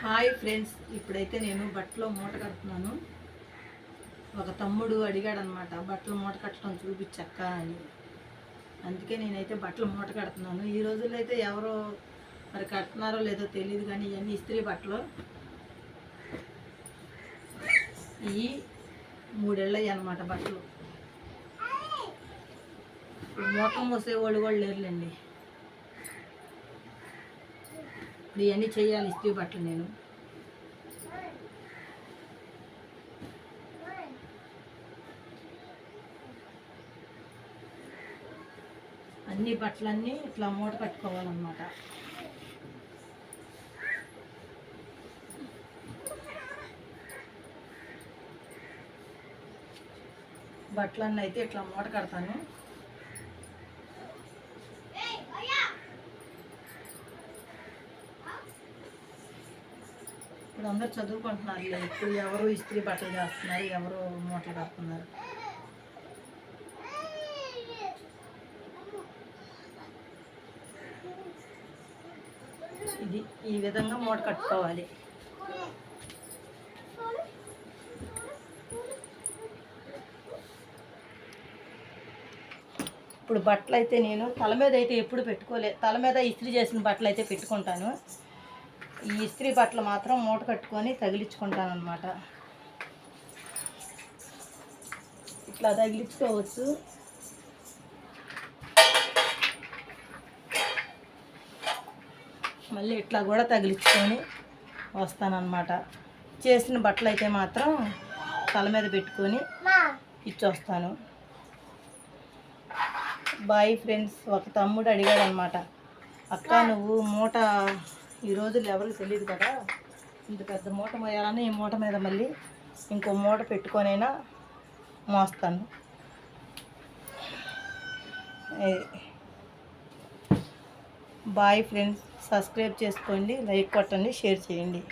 Hi friends ఇప్పుడైతే నేను బట్టలో మూట కడుతున్నాను. ఒక తమ్ముడు అడిగాడు అనమాట బట్టలు మూట కట్టడం చూపించక్క అని. అందుకే నేనైతే బట్టలు మూట కడుతున్నాను. ఈ రోజుల్లో అయితే ఎవరో మరి కడుతున్నారో లేదో తెలియదు కానీ ఇవన్నీ ఇస్త్రీ బట్టలు. ఇవి మూడేళ్ళవి అనమాట బట్టలు. మూట మూతం వాళ్ళు కూడా లేరులేండి ఇప్పుడు ఇవన్నీ చేయాలి ఇస్త్రీ బట్టలు నేను. అన్ని బట్టలన్నీ ఇట్లా మూట కట్టుకోవాలన్నమాట. బట్టలన్నీ అయితే ఇట్లా మూట కడతాను. ఇప్పుడు అందరు చదువుకుంటున్నారు. ఇప్పుడు ఎవరు ఇస్త్రీ బట్టలు చేస్తున్నారు ఎవరు మూటలు కడుతున్నారు. ఇది ఈ విధంగా మూట కట్టుకోవాలి. ఇప్పుడు బట్టలు అయితే నేను తల మీద అయితే ఎప్పుడు పెట్టుకోలే. తల మీద ఇస్త్రీ చేసిన బట్టలు అయితే పెట్టుకుంటాను. ఈ ఇస్త్రీ బట్టలు మాత్రం మూట కట్టుకొని తగిలించుకుంటాను అనమాట ఇట్లా తగిలించుకోవచ్చు. మళ్ళీ ఇట్లా కూడా తగిలించుకొని వస్తానన్నమాట. చేసిన బట్టలు అయితే మాత్రం తల మీద పెట్టుకొని ఇచ్చొస్తాను. బాయ్ ఫ్రెండ్స్ ఒక తమ్ముడు అడిగాడు అనమాట అక్క నువ్వు మూట ఈ రోజులు ఎవరికి తెలియదు కదా? ఇంత పెద్ద మూట మోయాలని ఈ మూట మీద మళ్ళీ ఇంకో మూట పెట్టుకొనైనా మోస్తాను. బాయ్ ఫ్రెండ్స్ సబ్స్క్రైబ్ చేసుకోండి లైక్ కొట్టండి షేర్ చేయండి.